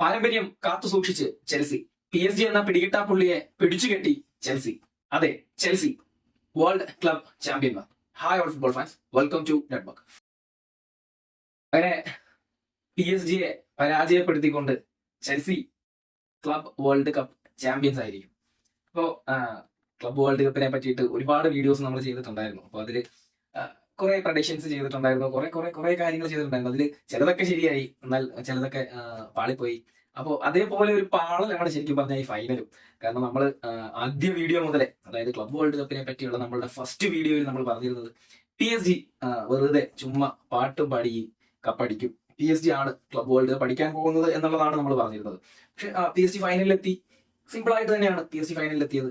പാരമ്പര്യം കാത്തു സൂക്ഷിച്ച് ചെൽസി. പി എസ് ജി എന്ന പിടികിട്ടാ പുള്ളിയെ പിടിച്ചുകെട്ടി ചെൽസി. അതെ Chelsea. World club ചാമ്പ്യന്മാർ hi all football fans welcome to network അങ്ങനെ പി എസ് ജിയെ പരാജയപ്പെടുത്തിക്കൊണ്ട് Chelsea club world cup champions ആയിരിക്കും. അപ്പോൾ ക്ലബ് വേൾഡ് കപ്പിനെ പറ്റിയിട്ട് ഒരുപാട് വീഡിയോസ് നമ്മൾ ചെയ്തിട്ടുണ്ടായിരുന്നു. അപ്പോൾ അതിൽ കുറെ പ്രഡിക്ഷൻസ് ചെയ്തിട്ടുണ്ടായിരുന്നു. കുറെ കുറെ കുറെ കാര്യങ്ങൾ ചെയ്തിട്ടുണ്ടായിരുന്നു. അതിൽ ചിലതൊക്കെ ശരിയായി. എന്നാൽ ചിലതൊക്കെ പാളിപ്പോയി. അപ്പോൾ അതേപോലെ ഒരു പാളലാണ് ശരിക്കും പറഞ്ഞാൽ ഈ ഫൈനലും കാരണം നമ്മൾ ആദ്യ വീഡിയോ മുതലേ അതായത് ക്ലബ് വേൾഡ് കപ്പിനെ പറ്റിയുള്ള നമ്മളുടെ ഫസ്റ്റ് വീഡിയോയിൽ നമ്മൾ പറഞ്ഞിരുന്നത് പി എസ് ജി വെറുതെ ചുമ്മാ പാട്ടും പാടി കപ്പടിക്കും. പി എസ് ജി ആണ് ക്ലബ് വേൾഡ് കപ്പ് അടിക്കാൻ പോകുന്നത് എന്നുള്ളതാണ് നമ്മൾ പറഞ്ഞിരുന്നത്. പക്ഷെ പി എസ് ജി ഫൈനലിലെത്തി സിമ്പിൾ ആയിട്ട് തന്നെയാണ് പി എസ് ജി ഫൈനലിലെത്തിയത്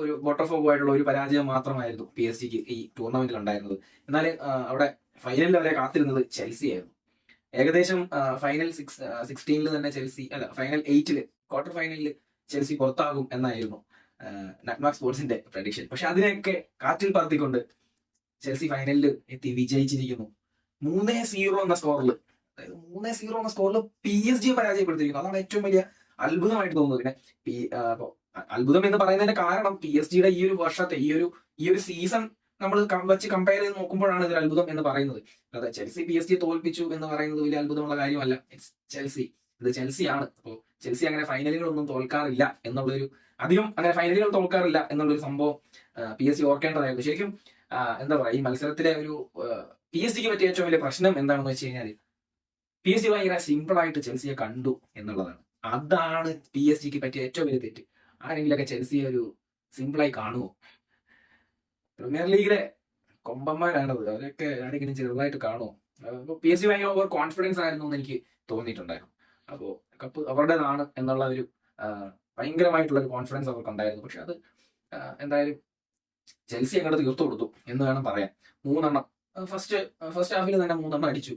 ഒരു വോട്ടർഫോഗ് ആയിട്ടുള്ള ഒരു പരാജയം മാത്രമായിരുന്നു പി എസ് ജിക്ക് ഈ ടൂർണമെന്റിൽ ഉണ്ടായിരുന്നത് എന്നാൽ അവിടെ ഫൈനലിൽ അവരെ കാത്തിരുന്നത് ചെൽസി ആയിരുന്നു. ഏകദേശം ഫൈനൽ സിക്സ് സിക്സ്റ്റീനിൽ തന്നെ ചെൽസി അല്ല ഫൈനൽ എയ്റ്റിൽ ക്വാർട്ടർ ഫൈനലിൽ ചെൽസി പുറത്താകും എന്നായിരുന്നു നട്മാക് സ്പോർട്സിന്റെ പ്രഡിക്ഷൻ പക്ഷെ അതിനെയൊക്കെ കാറ്റിൽ പറത്തിക്കൊണ്ട് ചെൽസി ഫൈനലിൽ എത്തി വിജയിച്ചിരിക്കുന്നു. മൂന്നേ സീറോ എന്ന സ്കോറിൽ അതായത് മൂന്നേ സീറോ എന്ന സ്കോറിൽ പി എസ് ജി പരാജയപ്പെടുത്തിയിരിക്കുന്നു. അതാണ് ഏറ്റവും വലിയ അത്ഭുതമായിട്ട് തോന്നുന്നത്. പിന്നെ പി അത്ഭുതം എന്ന് പറയുന്നതിന്റെ കാരണം പി എസ് ജിയുടെ ഈ ഒരു വർഷത്തെ ഈ ഒരു ഈ ഒരു സീസൺ നമ്മൾ വെച്ച് കമ്പയർ ചെയ്ത് നോക്കുമ്പോഴാണ് ഇതിൽ അത്ഭുതം എന്ന് പറയുന്നത്. അതെ ചെൽസി പി എസ് ജി തോൽപ്പിച്ചു എന്ന് പറയുന്നത് വലിയ അത്ഭുതമുള്ള കാര്യമല്ല. ഇറ്റ്സ് ചെൽസി ഇത് ചെൽസിയാണ് അപ്പോൾ ചെൽസി അങ്ങനെ ഫൈനലുകളൊന്നും തോൽക്കാറില്ല എന്നുള്ളൊരു അധികം അങ്ങനെ ഫൈനലുകൾ തോൽക്കാറില്ല എന്നുള്ളൊരു സംഭവം പി എസ് ജി ഓർക്കേണ്ടതായിരുന്നു. ശരിക്കും എന്താ പറയുക ഈ മത്സരത്തിലെ ഒരു പി എസ് ജിക്ക് പറ്റിയ ഏറ്റവും വലിയ പ്രശ്നം എന്താണെന്ന് വെച്ച് കഴിഞ്ഞാൽ പി എസ് ജി ഭയങ്കര സിമ്പിൾ ആയിട്ട് ചെൽസിയെ കണ്ടു എന്നുള്ളതാണ്. അതാണ് പി എസ് ജിക്ക് പറ്റിയ ഏറ്റവും വലിയ തെറ്റ്. ആരെങ്കിലൊക്കെ ചെൽസിയെ ഒരു സിമ്പിളായി കാണുമോ പ്രീമിയർ ലീഗിലെ കൊമ്പന്മാരാണത്. അവരൊക്കെ ആരെങ്കിലും ചെറുതായിട്ട് കാണുമോ അപ്പോൾ പി എസ് ജി ഭയങ്കര ഓവർ കോൺഫിഡൻസ് ആയിരുന്നു എന്ന് എനിക്ക് തോന്നിയിട്ടുണ്ടായിരുന്നു. അപ്പോൾ കപ്പ് അവരുടേതാണ് എന്നുള്ള ഒരു ഭയങ്കരമായിട്ടുള്ള ഒരു കോൺഫിഡൻസ് അവർക്ക് ഉണ്ടായിരുന്നു പക്ഷെ അത് എന്തായാലും ചെൽസി അങ്ങോട്ട് തീർത്തു കൊടുത്തു എന്ന് വേണം പറയാൻ. മൂന്നെണ്ണം. ഫസ്റ്റ് ഫസ്റ്റ് ഹാഫിൽ തന്നെ മൂന്നെണ്ണം അടിച്ചു.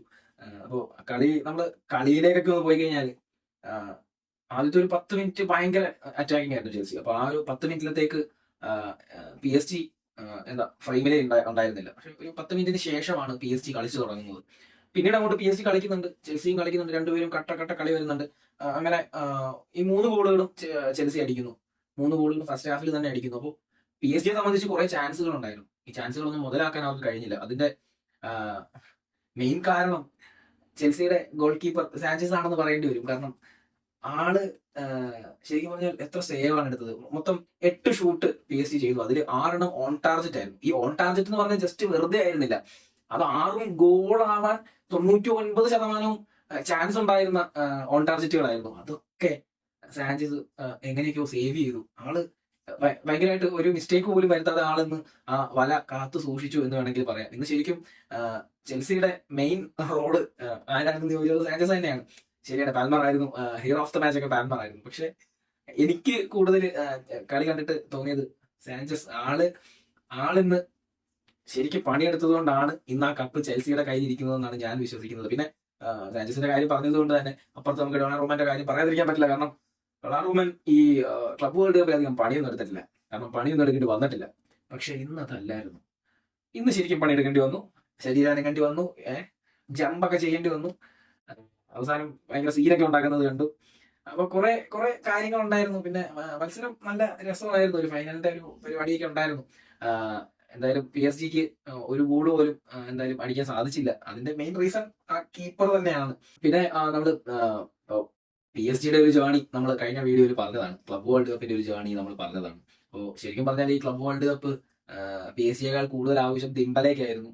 അപ്പോൾ കളി നമ്മൾ കളിയിലേക്കൊക്കെ ഒന്ന് പോയി കഴിഞ്ഞാൽ ആദ്യത്തെ ഒരു പത്ത് മിനിറ്റ് ഭയങ്കര അറ്റാക്കിംഗ് ആയിരുന്നു ചെൽസി അപ്പൊ ആ ഒരു പത്ത് മിനിറ്റിലത്തേക്ക് പി എസ് ജി എന്താ ഫ്രെയിമിലേ ഉണ്ടായിരുന്നില്ല. പക്ഷെ ഒരു പത്ത് മിനിറ്റിന് ശേഷമാണ് പി എസ് ജി കളിച്ചു തുടങ്ങുന്നത്. പിന്നീട് അങ്ങോട്ട് പി എസ് ജി കളിക്കുന്നുണ്ട് ചെൽസിയും കളിക്കുന്നുണ്ട്. രണ്ടുപേരും കട്ട കട്ട കളി വരുന്നുണ്ട്. അങ്ങനെ ഈ മൂന്ന് ഗോളുകളും ചെൽസി അടിക്കുന്നു. മൂന്ന് ഗോളുകളും ഫസ്റ്റ് ഹാഫിൽ തന്നെ അടിക്കുന്നു. അപ്പോൾ പി എസ് ജിയെ സംബന്ധിച്ച് കുറെ ചാൻസുകൾ ഉണ്ടായിരുന്നു. ഈ ചാൻസുകളൊന്നും മുതലാക്കാൻ അവർക്ക് കഴിഞ്ഞില്ല. അതിന്റെ മെയിൻ കാരണം ചെൽസിയുടെ ഗോൾ കീപ്പർ സാഞ്ചസ് ആണെന്ന് പറയേണ്ടി വരും. കാരണം ആൾ ശരിക്കും പറഞ്ഞാൽ എത്ര സേവാണ് എടുത്തത്? മൊത്തം എട്ട് ഷൂട്ട് പി എസ് സി ചെയ്തു. അതിൽ ആറെണ്ണം ഓൺ ടാർജറ്റ് ആയിരുന്നു. ഈ ഓൺ ടാർജറ്റ് എന്ന് പറഞ്ഞാൽ ജസ്റ്റ് വെറുതെ ആയിരുന്നില്ല. അത് ആറും ഗോളാവാൻ തൊണ്ണൂറ്റി ഒൻപത് ശതമാനവും ചാൻസ് ഉണ്ടായിരുന്ന ഓൺ ടാർജറ്റുകളായിരുന്നു അതൊക്കെ സാഞ്ചസ് എങ്ങനെയൊക്കെയോ സേവ് ചെയ്തു. ആൾ ഭയങ്കരമായിട്ട് ഒരു മിസ്റ്റേക്ക് പോലും വരുത്താതെ ആളെന്ന് ആ വല കാത്തു സൂക്ഷിച്ചു എന്ന് വേണമെങ്കിൽ പറയാം. ഇന്ന് ശരിക്കും ചെൽസിയുടെ മെയിൻ റോൾ ആരാണെന്ന് ചോദിച്ചത് സാഞ്ചസ് തന്നെയാണ്. ശരിയാണ്. പാൽമർ ആയിരുന്നു ഹീറോ ഓഫ് ദ മാച്ച് ഒക്കെ പാൽമർ ആയിരുന്നു പക്ഷെ എനിക്ക് കൂടുതൽ കളി കണ്ടിട്ട് തോന്നിയത് സാഞ്ചസ് ആൾ ആളിന്ന് ശരിക്കും പണിയെടുത്തത് കൊണ്ടാണ് ഇന്ന് ആ കപ്പ് ചെൽസിയുടെ കയ്യിൽ ഇരിക്കുന്നതെന്നാണ് ഞാൻ വിശ്വസിക്കുന്നത്. പിന്നെ സാഞ്ചസിന്റെ കാര്യം പറഞ്ഞത് കൊണ്ട് തന്നെ അപ്പുറത്ത് നമുക്ക് ഡൊണാ റൂമന്റെ കാര്യം പറയാതിരിക്കാൻ പറ്റില്ല. കാരണം ഡൊണാ റൂമൻ ഈ ക്ലബ് വേൾഡ് കപ്പിൽ അധികം പണിയൊന്നും എടുത്തിട്ടില്ല. കാരണം പണിയൊന്നും എടുക്കേണ്ടി വന്നിട്ടില്ല. പക്ഷെ ഇന്ന് അതല്ലായിരുന്നു ഇന്ന് ശരിക്കും പണിയെടുക്കേണ്ടി വന്നു. ശരീരാനങ്ങേണ്ടി വന്നു. ഏഹ് ജമ്പൊക്കെ ചെയ്യേണ്ടി വന്നു. അവസാനം ഭയങ്കര സീനൊക്കെ ഉണ്ടാക്കുന്നത് കണ്ടു. അപ്പൊ കുറെ കുറെ കാര്യങ്ങൾ ഉണ്ടായിരുന്നു. പിന്നെ മത്സരം നല്ല രസമായിരുന്നു. ഒരു ഫൈനലിന്റെ ഒരു പരിപാടിയൊക്കെ ഉണ്ടായിരുന്നു. എന്തായാലും പി എസ് ജിക്ക് ഒരു ഗോൾ പോലും എന്തായാലും അടിക്കാൻ സാധിച്ചില്ല. അതിന്റെ മെയിൻ റീസൺ ആ കീപ്പർ തന്നെയാണ്. പിന്നെ നമ്മൾ പി എസ് ജിയുടെ ഒരു ജേണി നമ്മൾ കഴിഞ്ഞ വീഡിയോയിൽ പറഞ്ഞതാണ്. ക്ലബ് വേൾഡ് കപ്പിന്റെ ഒരു ജേണി നമ്മൾ പറഞ്ഞതാണ്. അപ്പോൾ ശരിക്കും പറഞ്ഞാൽ ഈ club world cup P S ജിയേക്കാൾ കൂടുതൽ ആവശ്യം ദിംബലേക്കായിരുന്നു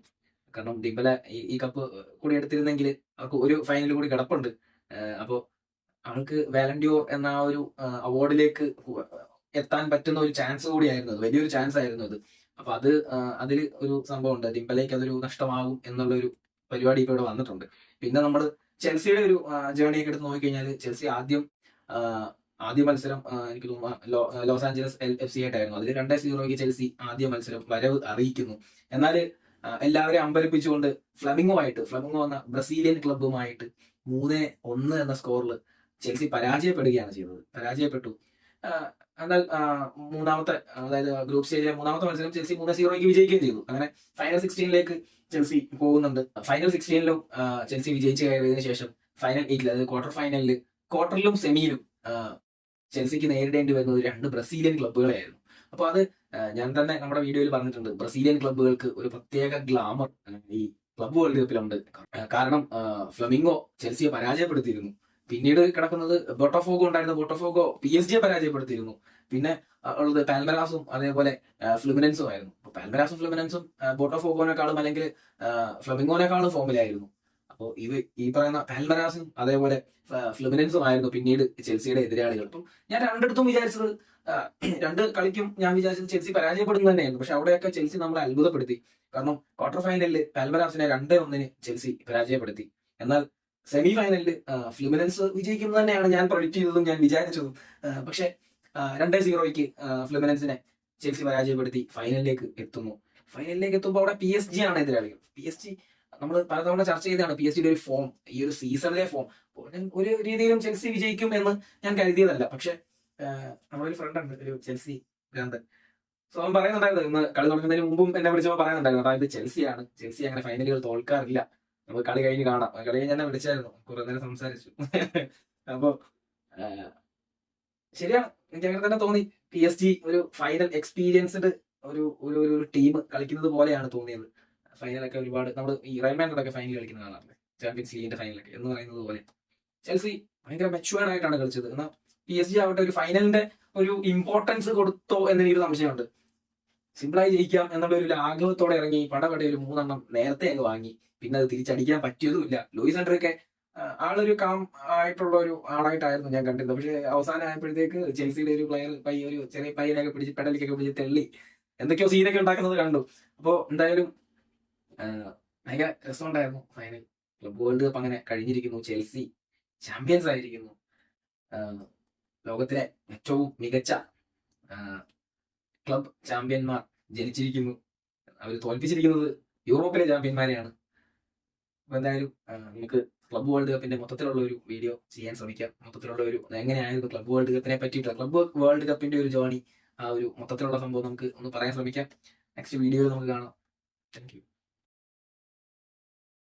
കാരണം ഡിംബല ഈ കപ്പ് കൂടി എടുത്തിരുന്നെങ്കിൽ അവർക്ക് ഒരു ഫൈനൽ കൂടി കിടപ്പുണ്ട്. അപ്പോൾ അവൾക്ക് വാലന്റിയോ എന്ന ആ ഒരു അവാർഡിലേക്ക് എത്താൻ പറ്റുന്ന ഒരു ചാൻസ് കൂടിയായിരുന്നു അത്. വലിയൊരു ചാൻസ് ആയിരുന്നു അത്. അപ്പൊ അത് അതിൽ ഒരു സംഭവം ഉണ്ട് ഡിംബലേക്ക് അതൊരു നഷ്ടമാകും എന്നുള്ള ഒരു പരിപാടി ഇപ്പൊ ഇവിടെ വന്നിട്ടുണ്ട്. പിന്നെ നമ്മൾ ചെൽസിയുടെ ഒരു ജേണിയൊക്കെ എടുത്ത് നോക്കിക്കഴിഞ്ഞാൽ ചെൽസി ആദ്യം ആദ്യ മത്സരം എനിക്ക് തോന്നുന്നു Los Angeles L F C ആയിട്ടായിരുന്നു. അതിൽ രണ്ടേ സീറോയ്ക്ക് ചെൽസി ആദ്യ മത്സരം വരവ് അറിയിക്കുന്നു. എന്നാൽ എല്ലാവരെയും അമ്പരപ്പിച്ചുകൊണ്ട് ഫ്ലമിങ്ങുമായിട്ട് ഫ്ലമിംഗോ എന്ന ബ്രസീലിയൻ ക്ലബ്ബുമായിട്ട് മൂന്ന് ഒന്ന് എന്ന സ്കോറിൽ ചെൽസി പരാജയപ്പെടുകയാണ് ചെയ്തത്. പരാജയപ്പെട്ടു. എന്നാൽ മൂന്നാമത്തെ അതായത് ഗ്രൂപ്പ് സ്റ്റേജിലെ മൂന്നാമത്തെ മത്സരം ചെൽസി മൂന്ന് സീറോയ്ക്ക് വിജയിക്കുകയും ചെയ്തു. അങ്ങനെ ഫൈനൽ സിക്സ്റ്റീനിലേക്ക് ചെൽസി പോകുന്നുണ്ട്. ഫൈനൽ സിക്സ്റ്റീനിലും ചെൽസി വിജയിച്ച് കയറിയതിനു ശേഷം ഫൈനൽ എയ്റ്റിൽ അതായത് ക്വാർട്ടർ ഫൈനലിൽ ക്വാർട്ടറിലും സെമിയിലും ചെൽസിക്ക് നേരിടേണ്ടി വരുന്നത് രണ്ട് ബ്രസീലിയൻ ക്ലബ്ബുകളായിരുന്നു അപ്പോൾ അത് ഞാൻ തന്നെ നമ്മുടെ വീഡിയോയിൽ പറഞ്ഞിട്ടുണ്ട്. ബ്രസീലിയൻ ക്ലബ്ബുകൾക്ക് ഒരു പ്രത്യേക ഗ്ലാമർ ഈ ക്ലബ് വേൾഡ് കപ്പിലുണ്ട്. കാരണം ഫ്ലമിംഗോ ചെൽസിയെ പരാജയപ്പെടുത്തിയിരുന്നു. പിന്നീട് കിടക്കുന്നത് ബോട്ടോഫോഗോ ഉണ്ടായിരുന്ന. ബോട്ടോഫോഗോ പി എസ് ജിയെ പരാജയപ്പെടുത്തിയിരുന്നു. പിന്നെ ഉള്ളത് പാൽമരാസും അതേപോലെ ഫ്ലുമിനൻസും ആയിരുന്നു. പാൽമരാസും ഫ്ലുമിനൻസും ബോട്ടോഫോഗോനേക്കാളും അല്ലെങ്കിൽ ഫ്ലമിംഗോനേക്കാളും ഫോമിലായിരുന്നു അപ്പോൾ ഇവ ഈ പറയുന്ന പാൽമരാസും അതേപോലെ ഫ്ലുമിനൻസും ആയിരുന്നു പിന്നീട് ചെൽസിയുടെ എതിരാളികൾ. അപ്പം ഞാൻ രണ്ടിടത്തും വിചാരിച്ചത് രണ്ട് കളിക്കും ഞാൻ വിചാരിച്ചത് ചെൽസി പരാജയപ്പെടുന്നു തന്നെയായിരുന്നു. പക്ഷെ അവിടെയൊക്കെ ചെൽസി നമ്മളെ അത്ഭുതപ്പെടുത്തി. കാരണം ക്വാർട്ടർ ഫൈനലിൽ പാൽമരാസിനെ രണ്ടേ ഒന്നിന് ചെൽസി പരാജയപ്പെടുത്തി. എന്നാൽ സെമി ഫൈനലിൽ ഫ്ലുമിനൻസ് വിജയിക്കുന്നത് തന്നെയാണ് ഞാൻ പ്രൊഡിക്ട് ചെയ്തതും ഞാൻ വിചാരിച്ചതും. പക്ഷെ രണ്ടേ സീറോയ്ക്ക് ഫ്ലുമിനൻസിനെ ചെൽസി പരാജയപ്പെടുത്തി ഫൈനലിലേക്ക് എത്തുന്നു. ഫൈനലിലേക്ക് എത്തുമ്പോൾ അവിടെ പി എസ് ജി ആണ് എതിരാളികൾ. പി എസ് ജി നമ്മൾ പലതവണ ചർച്ച ചെയ്തതാണ് പി എസ് ജിയുടെ ഒരു ഫോം ഈ ഒരു സീസണിലെ ഫോം ഒരു രീതിയിലും ചെൽസി വിജയിക്കും എന്ന് ഞാൻ കരുതിയതല്ല. പക്ഷെ നമ്മളൊരു ഫ്രണ്ട് ഉണ്ട് ഒരു ചെൽസി ഭ്രാന്തൻ. സോ അവൻ പറയുന്നുണ്ടായിരുന്നു ഇന്ന് കളി തുടങ്ങുന്നതിന് മുമ്പും എന്നെ വിളിച്ചപ്പോൾ പറയുന്നുണ്ടായിരുന്നു അതായത് ചെൽസിയാണ് ചെൽസി അങ്ങനെ ഫൈനലുകൾ തോൽക്കാറില്ല. നമുക്ക് കളി കഴിഞ്ഞ് കാണാം. കളി കഴിഞ്ഞ് എന്നെ വിളിച്ചായിരുന്നു കുറെ നേരം സംസാരിച്ചു. അപ്പൊ ശരിയാണ്. എനിക്ക് അങ്ങനെ തന്നെ തോന്നി. പി എസ് ജി ഒരു ഫൈനൽ എക്സ്പീരിയൻസ്ഡ് ഒരു ഒരു ഒരു ടീം കളിക്കുന്നത് പോലെയാണ് തോന്നിയത്. ഫൈനലൊക്കെ ഒരുപാട് നമ്മൾ ഈ റയൽ മാൻഡ്രിഡൊക്കെ ഫൈനൽ കളിക്കുന്ന കാണാറില്ലേ ചാമ്പ്യൻസ് ലീഗിന്റെ ഫൈനലൊക്കെ എന്ന് പറയുന്നത് പോലെ. ചെൽസി ഭയങ്കര മെച്ചുവേർഡ് ആയിട്ടാണ് കളിച്ചത്. എന്നാൽ പി എസ് ജി ആവട്ടെ ഒരു ഫൈനലിന്റെ ഒരു ഇമ്പോർട്ടൻസ് കൊടുത്തോ എന്നൊരു സംശയമുണ്ട്. സിമ്പിളായി ജയിക്കാം എന്നുള്ള ഒരു ലാഘവത്തോടെ ഇറങ്ങി പടപടെ ഒരു മൂന്നെണ്ണം നേരത്തെ അങ്ങ് വാങ്ങി. പിന്നെ അത് തിരിച്ചടിക്കാൻ പറ്റിയതുമില്ല. ലൂയിസ് ആ, ആളൊരു കാം ആയിട്ടുള്ള ഒരു ആളായിട്ടായിരുന്നു ഞാൻ കണ്ടിരുന്നത്. പക്ഷെ അവസാനം ആയപ്പോഴത്തേക്ക് ചെൽസിയുടെ ഒരു പ്ലെയർ പയ്യ ഒരു ചെറിയ പയ്യനൊക്കെ പിടിച്ച് പെടലിക്കൊക്കെ പിടിച്ച് തെള്ളി. എന്തൊക്കെയോ സീനൊക്കെ ഉണ്ടാക്കുന്നത് കണ്ടു. അപ്പോൾ എന്തായാലും ഭയങ്കര രസമുണ്ടായിരുന്നു. ഫൈനൽ ക്ലബ് വേൾഡ് കപ്പ് അങ്ങനെ കഴിഞ്ഞിരിക്കുന്നു. ചെൽസി ചാമ്പ്യൻസ് ആയിരിക്കുന്നു. ലോകത്തിലെ ഏറ്റവും മികച്ച ക്ലബ് ചാമ്പ്യന്മാർ ജനിച്ചിരിക്കുന്നു. അവർ തോൽപ്പിച്ചിരിക്കുന്നത് യൂറോപ്പിലെ ചാമ്പ്യന്മാരെയാണ് അപ്പൊ എന്തായാലും നമുക്ക് ക്ലബ് വേൾഡ് കപ്പിന്റെ മൊത്തത്തിലുള്ള ഒരു വീഡിയോ ചെയ്യാൻ ശ്രമിക്കാം. മൊത്തത്തിലുള്ള ഒരു എങ്ങനെയായിരുന്നു ക്ലബ് വേൾഡ് കപ്പിനെ പറ്റിയിട്ട് ക്ലബ് വേൾഡ് കപ്പിന്റെ ഒരു ജേണി ആ ഒരു മൊത്തത്തിലുള്ള സംഭവം നമുക്ക് ഒന്ന് പറയാൻ ശ്രമിക്കാം. നെക്സ്റ്റ് വീഡിയോ നമുക്ക് കാണാം. താങ്ക്